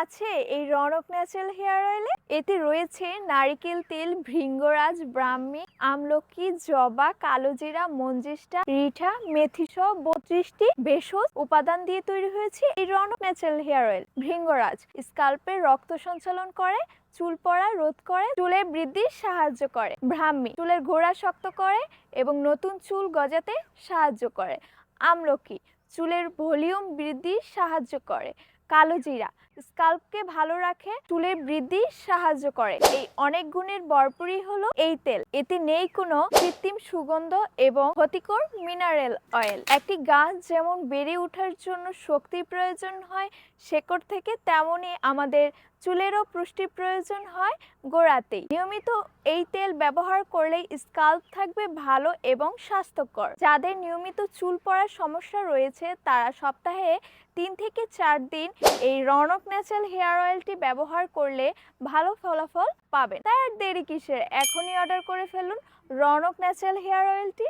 আছে এই Raunak natural hair অয়েলে এতে রয়েছে নারিকেল তেল, ভৃঙ্গরাজ, ব্রাহ্মী, আমলকি, জবা, কালোজিরা, মঞ্জিষ্টা, রিঠা, মেথি সহ বত্রিশটি ভেষজ উপাদান দিয়ে তৈরি হয়েছে এই রনক ন্যাচারাল হেয়ার অয়েল ভৃঙ্গরাজ স্কাল্পের রক্ত সঞ্চালন করে, চুল পড়া রোধ করে, চুলের বৃদ্ধি সাহায্য করে। ব্রাহ্মী চুলের গোড়া শক্ত করে এবং নতুন চুল গজাতে সাহায্য করে। আমলকি চুলের ভলিউম বৃদ্ধি সাহায্য করে। কালো জিরা। স্কাল্পকে ভালো রাখে, চুলের বৃদ্ধি সাহায্য করে। এই অনেক গুণের ভরপুরই হলো এই তেল। এতে নেই কোনো কৃত্রিম সুগন্ধ এবং ক্ষতিকর মিনারেল অয়েল। একটি গাছ যেমন বেড়ে ওঠার জন্য শক্তির প্রয়োজন হয়, শেকড় থেকে তেমনই আমাদের চুলেরও পুষ্টির প্রয়োজন হয় গোড়াতেই। নিয়মিত এই তেল ব্যবহার করলেই স্কাল্প থাকবে ভালো এবং স্বাস্থ্যকর। যাদের নিয়মিত চুল পড়ার সমস্যা রয়েছে, তারা সপ্তাহে তিন থেকে চার দিন এই রনক ন্যাচারাল হেয়ার অয়েলটি ব্যবহার করলে ভালো ফলাফল পাবেন। তাই আর দেরি কিসের? এখনই অর্ডার করে ফেলুন রনক ন্যাচারাল হেয়ার অয়েলটি।